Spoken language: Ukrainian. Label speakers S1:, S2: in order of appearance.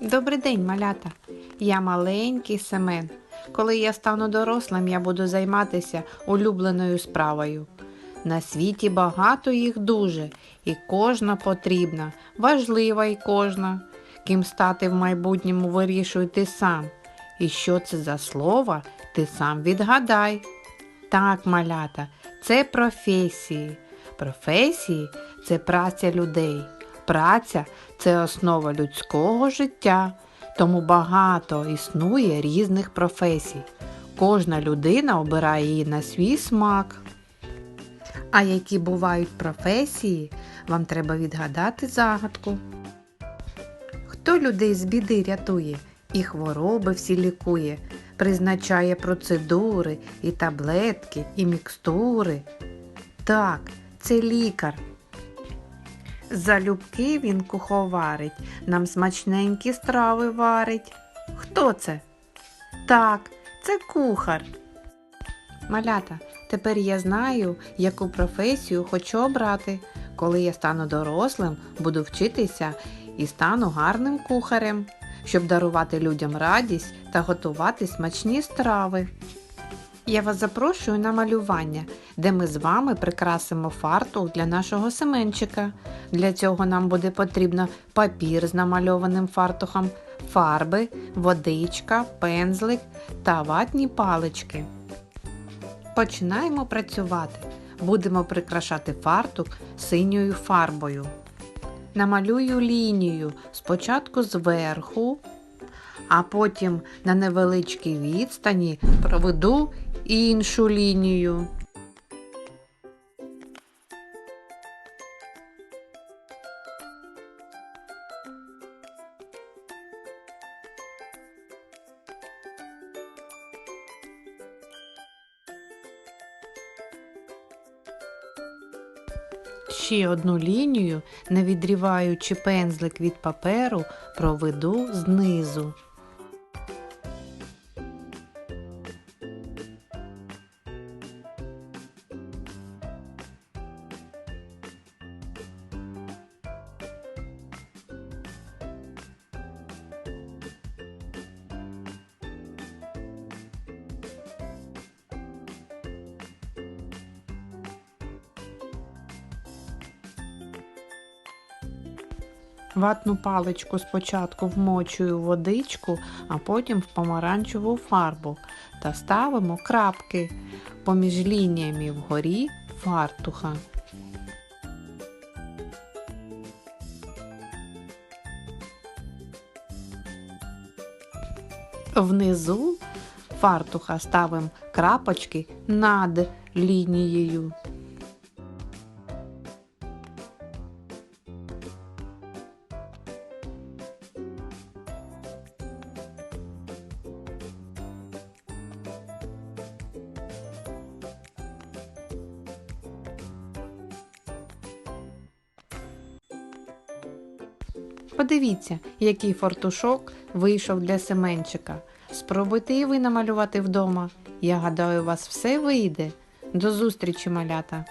S1: Добрий день, малята. Я маленький Семен. Коли я стану дорослим, я буду займатися улюбленою справою. На світі багато їх дуже, і кожна потрібна, важлива і кожна. Ким стати в майбутньому вирішуй ти сам. І що це за слово, ти сам відгадай. Так, малята, це професії. Професії це праця людей. Праця це основа людського життя, тому багато існує різних професій. Кожна людина обирає її на свій смак. А які бувають професії, вам треба відгадати загадку. Хто людей з біди рятує і хвороби всі лікує, призначає процедури, і таблетки, і мікстури. Так, це лікар. Залюбки він куховарить, нам смачненькі страви варить. Хто це? Так, це кухар. Малята, тепер я знаю, яку професію хочу обрати. Коли я стану дорослим, буду вчитися і стану гарним кухарем, щоб дарувати людям радість та готувати смачні страви. Я вас запрошую на малювання, де ми з вами прикрасимо фартух для нашого семенчика. Для цього нам буде потрібно папір з намальованим фартухом, фарби, водичка, пензлик та ватні палички. Починаємо працювати. Будемо прикрашати фартух синьою фарбою. Намалюю лінію спочатку зверху, а потім на невеличкій відстані проведу іншу лінію. Ще одну лінію, не відріваючи пензлик від паперу, проведу знизу. Ватну паличку спочатку вмочую в водичку, а потім в помаранчеву фарбу та ставимо крапки поміж лініями вгорі фартуха. Внизу фартуха ставимо крапочки над лінією. Подивіться, який фортушок вийшов для Семенчика. Спробуйте і ви намалювати вдома. Я гадаю, у вас все вийде. До зустрічі, малята!